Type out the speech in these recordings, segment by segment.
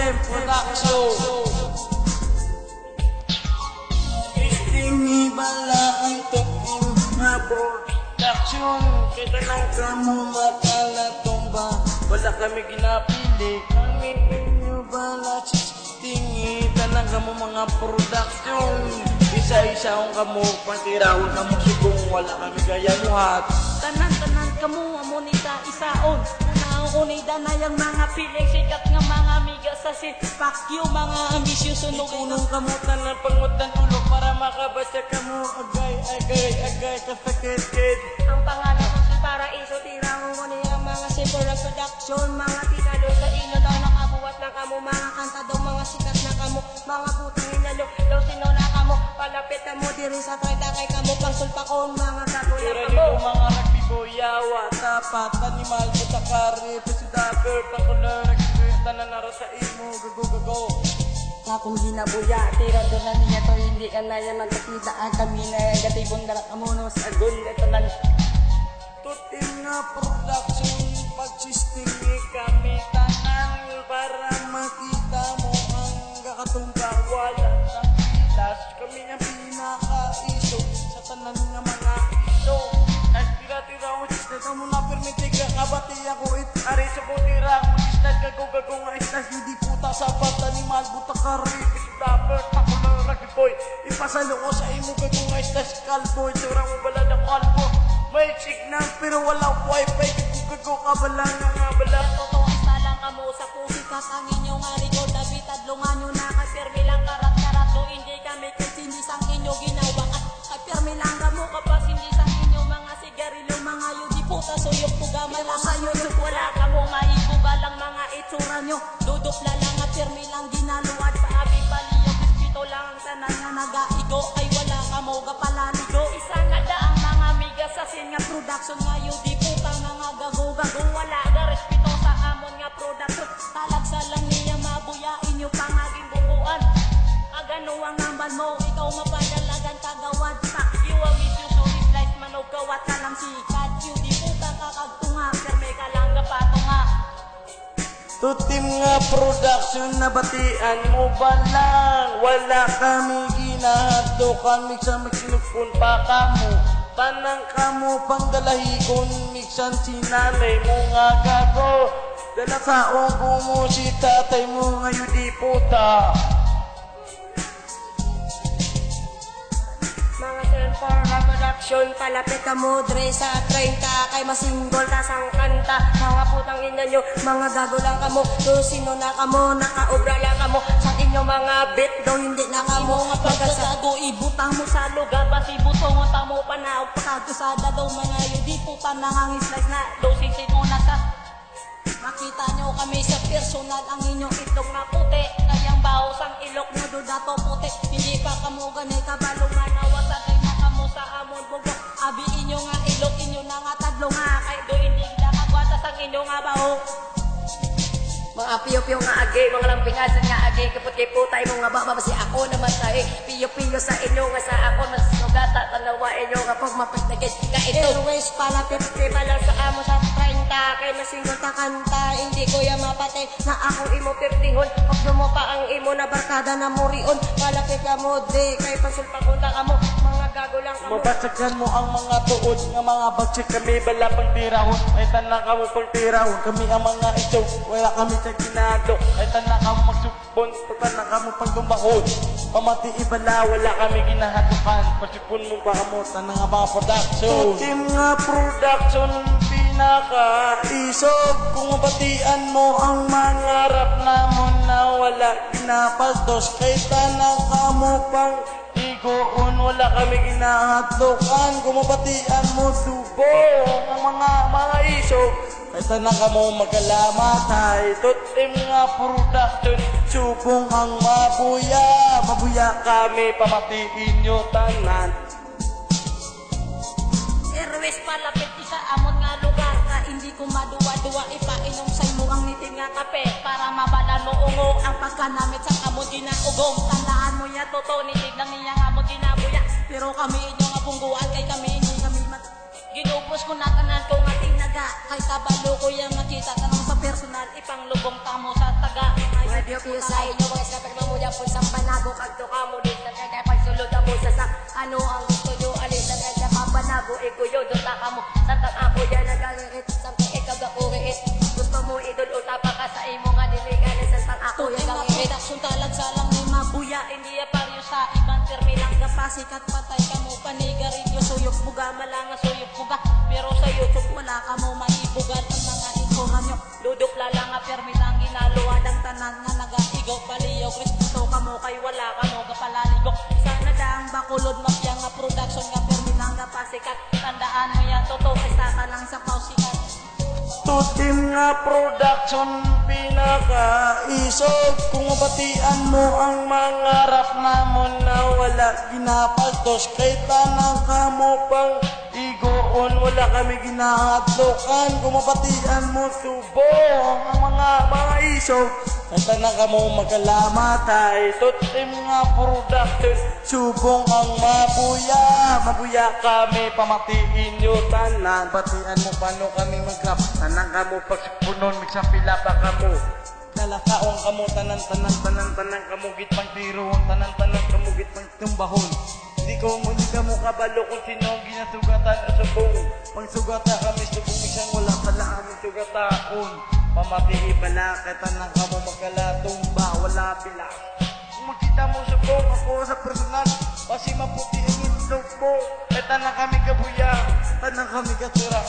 M Production Istingi bala ang tukim na production Kita lang kamo makalatumba Wala kami ginapili Kami inyo bala Istingi talaga mo mga production Isa-isa ang kamo Pantirahon kamo sugong Wala kami kaya muhat Tanan-tanan kamo amonita isaon Naunida na yung mga piling sikat nga mga amiga sa si Fuck you mga ambisyoso no Unong kamutan ng pangutan ulo Para makabasa kamo Agay, agay, agay Kafakit-kit Ang pangalan ko si Paraiso Tira mo ko niya mga si Pura Production Mga tikalo sa ino daw nakabuhat na kamo Mga kanta daw mga sikat na kamo Mga putang inalo Daw sino na kamo Palapit na mo diri sa 30 kay kamo Pangsulpa ko mga kagulang Tira kamo nito mga rugby boy Yawa, tapat, animal, butakari Pesidapper, pakular Tanan naro sa imo Gago, gago Akong ginabuya, tira doon na niya to Hindi ka na yan magkakita. Ang kami na Gatibong darak amuno sa gun Ito na Tutim nga production Pagsistingi kami tanan Para Gago-gago nga istas Hindi puta sa bata ni Malbuta Kari Dapper Takulang rugby boy. Ipasalo ko sa imo gago nga istas Kalbo Itsura mo bala ng kalbo may signal pero wala wifi. Gago ka bala nga nga bala Totoo isa lang kamo sa pusikat ang inyong harigod na bitadlungan nyo na kay pirmi lang karat-karat do hindi kami kasi hindi sang inyo ginawa. At kay pirmi lang kamo kapas hindi sang inyo mga sigarilyo mga yudi puta suyok pugaman lang sa YouTube wala maibuga lang mga itsura nyo. Dudupla lang at pirmi lang ginaluwad. Sa abing baliyo bispito lang ang tanan nga nagaigo ay wala kamo gapalaligo isa nga daang mga miga sa sin nga production nga yudi puta mga gago-gago Tutim nga production na batian mo ba lang? Wala kami ginahatukan Miksan magsinupon pa kamo. Tanang kamo panggalahikon Miksan sinanay mo nga gago. Dala sa ugo mo si tatay mo ngayon di puta production, palapit ka mo dre sa 30 Kay masinggol ta sang kanta. Mga putang ina nyo, mga gago lang kamo Do sino na kamo, nakaobra lang kamo Sa inyo mga bit, do hindi na kamo Nga pagkasago, ibutang mo sa lugar. Basi butong mo pa na Pagkagusada daw mga yudi puta Nangangislice na, do sisino na sa Makita nyo kami sa personal ang inyong itlog na puti. Kayang baho sang ilok nyo do dato puti. Hindi pa kamo ganay kabalo nga piyo-piyo nga agi, mga lampingasan nga agi, kapot kay putay mo nga baba, basi ako naman tayo, piyo-piyo sa inyo nga sa ako, mas sugata, tanawa inyo nga pag mapagtagit, nga ito. Anyways, palapit kay bala sa amo sa 30 Kay masinggol ta kanta Hindi ko ya mapatay na ako imo pirtihon Pag mo pa ang imo na barkada na murion Palapit ka mo di Kay pasulpakunta ka mo. Mga gago lang ka mo Mabasagan mo ang mga tuod nga mga bagsik kami bala pang tirahon ay tanang kamo pang tirahon kami ang mga ito. Wala kami sa ginado ay tanang kamo magsupon tanang kamo pang dumahon pamati ibala wala kami ginahatukan pasipon mo ba kamo tanang nga mga production? Team nga production pinaka isog kung batian mo ang mangarap namon na wala ginapasdos kay tanang kamo pang Igoon, wala kami ginahatukan Kumabatian mo subo Ang mga mga iso Kaysa na ka mo magalamatay. Tutim nga production Subong ang mabuya. Mabuya kami Pamatiin nyo tanan. Airways palapit isa amon nga lugar Nga hindi ko maduwa-duwa Ipainom sa imo ang niting nga kape Para mabalan mo ungo Ang pagkanamit sa amon ginaugong Tandaan mo niya totoo. Nitig lang niya nga mo ginabuya. Pero kami inyo nga pungguan Kay kami inyo kami mat Ginupos ko na tanan ko nga tinaga Kay kabalo ko yung makita Tanong sa personal. Ipang lubong tamo sa taga. Mga piyo-piyo sa inyo mga sinaper mamuya po sa panago. Kagto ka mo din sa kaya pagsulod mo sa sa Ano ang gusto nyo? Alisan na sa papanago Ikuyo dota ka mo. Santang ako kapasikat patay ka mo panigarilyo Suyok buga malanga suyok buga. Pero sa YouTube wala ka mo maibugal Ang mga ikuhan nyo. Dudok lala nga permi lang ginaluwa Ang tanan nga nagaigo paliyo Kristo ka mo kay wala ka mo kapalaligo. Sana daang bakulod mapya nga production nga permi lang kapasikat Tandaan mo yan totoo isa lang sa Tutim nga production pinaka-isog. Kung mabatian mo ang mangarap namon na wala ginapaltos. Kay tanang igoon Wala kami ginahatlokan Kung mabatian mo subong ang mga mga isog Kay tanang kamo magkalamatay. Tutim nga production Subong ang mabuya. Mabuya kami pamatiin nyo tanan. Batian mo paano kami mag-rap Tanan kamo pagsipunon Migsapila pa kamo Kalakaon kamo tanan tanan tanan tanan kamo git pang tiroon. Tanan tanan kamo git pang tumbahon Hindi ko ka mo kabalo kung sino ang ginasugatan o subong Pagsugata kami subong isang wala pala aming sugataon Pamatii pala katanan kamo magkalatumba Wala pila. Kung makita mo sa buong ako sa personal Kasi maputi ang itlog mo. Eh tanang kami kabuya Tanang kami kasira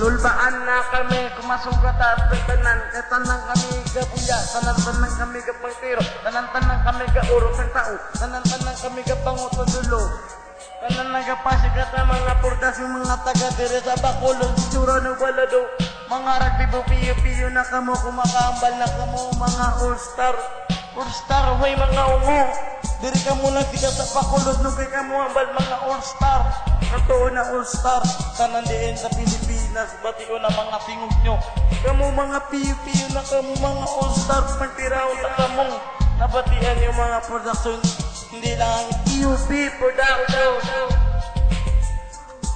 Ululbaan na kami kumasugat at tanan Eh tanang kami kabuya Tanan tanang kami kapangtiro Tanan tanang kami kaurot ng tao Tanan tanang kami kapangot sa dulo Tanan nagapasikat ang mga portas Yung mga taga dire sa Bacolod Tsura ng balado Mga rugby piyo-piyo na kamo Kumakambal na kamo mga all-star All-star, way mga ungo. Diri ka muna kita sa pakulod nung kay ka mo ambal mga all-star. Totoo na all-star. Tanan diin sa Pilipinas, batio na mga tingog nyo. Kamu mga piyo-piyo na kamo mga all-star. Pagtiraw sa kamong nabatian yung mga production. Hindi lang ang EUP production.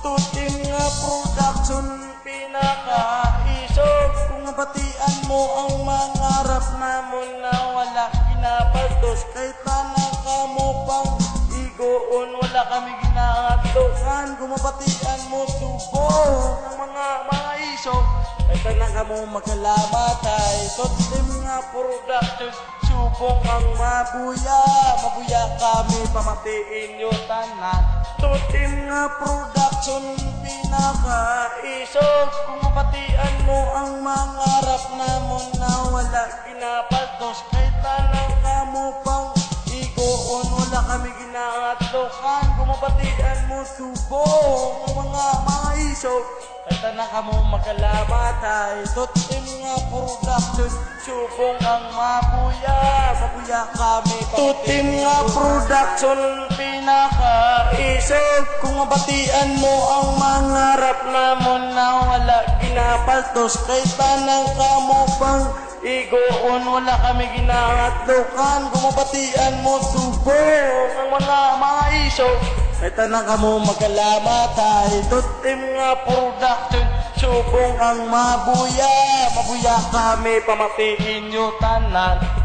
Tutim nga production pinaka-isog Kung nabatian mo ang mangarap namon na wala ginapaltos Kay tanang Wala kami ginahatukan Kung mabatian mo subo ng mga mga tanang ka mo magkalamatay. Tutim nga production Subong ang mabuya. Mabuya kami pamatiin yung tanan Tutim nga production pinaka-isog Kung mapatian mo ang mangarap namon na wala ginapaltos Kay tanang kamo pang igoon Wala kami ginahatlokan Kung mapatian mo subong mga mga isog Kay tanang kamo magkalamatay Tutim nga production Subong ang mabuya Mabuya kami Tutim nga production pinaka-isog Kung mabatian mo ang mangarap namon na wala ginapaltos Kay tanang kamo pang igoon Wala kami ginahatlokan. Kung mabatian mo subong ang mga mga Kay tanang kamo magkalamatay Tutim nga production Subong ang mabuya. Mabuya kami pamatiin nyo tanan